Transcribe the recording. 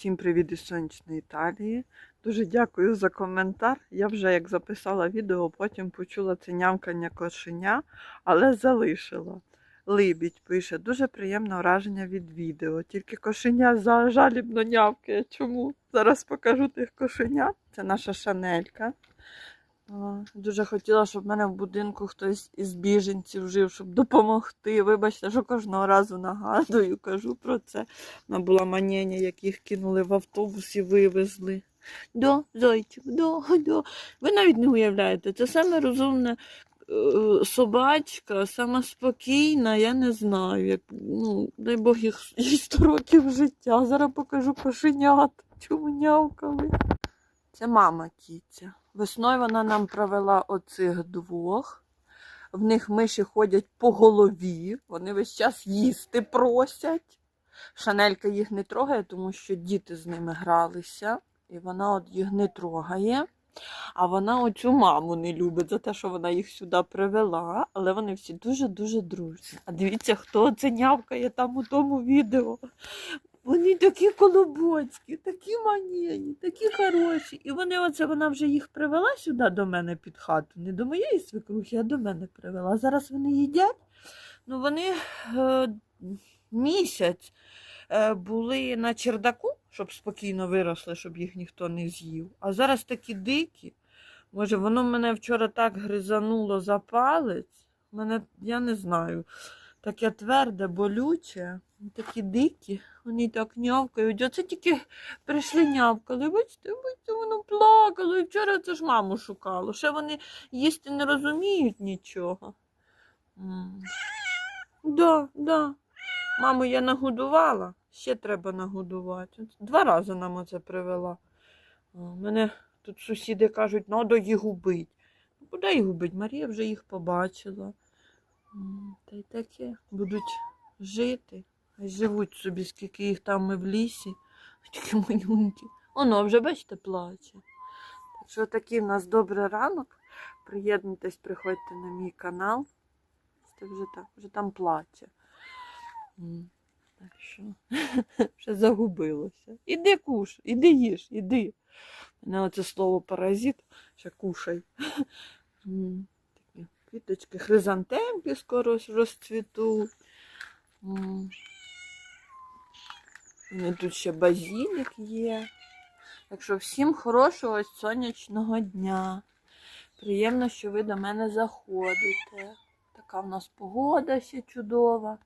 Всім привіт із сонячної Італії. Дуже дякую за коментар. Я вже як записала відео, потім почула це нямкання кошеня, але залишила. Либідь пише, дуже приємне враження від відео. Тільки кошеня жалібно нявкає. Чому? Зараз покажу тих кошенят. Це наша шанелька. Дуже хотіла, щоб в мене в будинку хтось із біженців жив, щоб допомогти. Вибачте, що кожного разу нагадую, кажу про це. Вона була манєня, як їх кинули в автобус і вивезли. До, зайчик, до, до. Ви навіть не уявляєте, це саме розумна е, собачка, сама спокійна, я не знаю. Як, ну, дай Бог їх їй 100 років життя. Зараз покажу кошенят, чому нявкали. Це мама кіця. Весною вона нам провела оцих двох. В них миші ходять по голові, вони весь час їсти просять. Шанелька їх не трогає, тому що діти з ними гралися, і вона от їх не трогає. А вона оцю маму не любить за те, що вона їх сюди привела, але вони всі дуже-дуже дружні. А дивіться, хто це нявкає там у тому відео. Вони такі колобоцькі, такі манєні, такі хороші. І вони оце вона вже їх привела сюди до мене під хату. Не до моєї свекрухи, а до мене привела. Зараз вони їдять. Ну вони е, місяць е, були на чердаку, щоб спокійно виросли, щоб їх ніхто не з'їв. А зараз такі дикі. Може, воно мене вчора так гризануло за палець. Мене, я не знаю, таке тверде, болюче, такі дикі, вони так нявкають. Оце тільки прийшли нявкали. Бачите, бачите, воно плакало. І вчора це ж маму шукало. Ще вони їсти не розуміють нічого. М. Да, да. Маму я нагодувала, ще треба нагодувати. Два рази нам оце привела. Мене тут сусіди кажуть, треба їх губить. Ну, куди їх губить? Марія вже їх побачила. Та й таке. Будуть жити. Хай Живуть собі, скільки їх там і в лісі. Такі манюнькі. Воно вже, бачите, плаче. Так що такий в нас добрий ранок. Приєднуйтесь, приходьте на мій канал. Бачите, вже так, вже там плаче. Так що вже загубилося. Іди куш, іди їж, іди. Мене оце слово паразит, ще кушай. Квіточки, хризантемки скоро розцвітуть. Вони тут ще базілік є. Так що всім хорошого сонячного дня. Приємно, що ви до мене заходите. Така в нас погода ще чудова.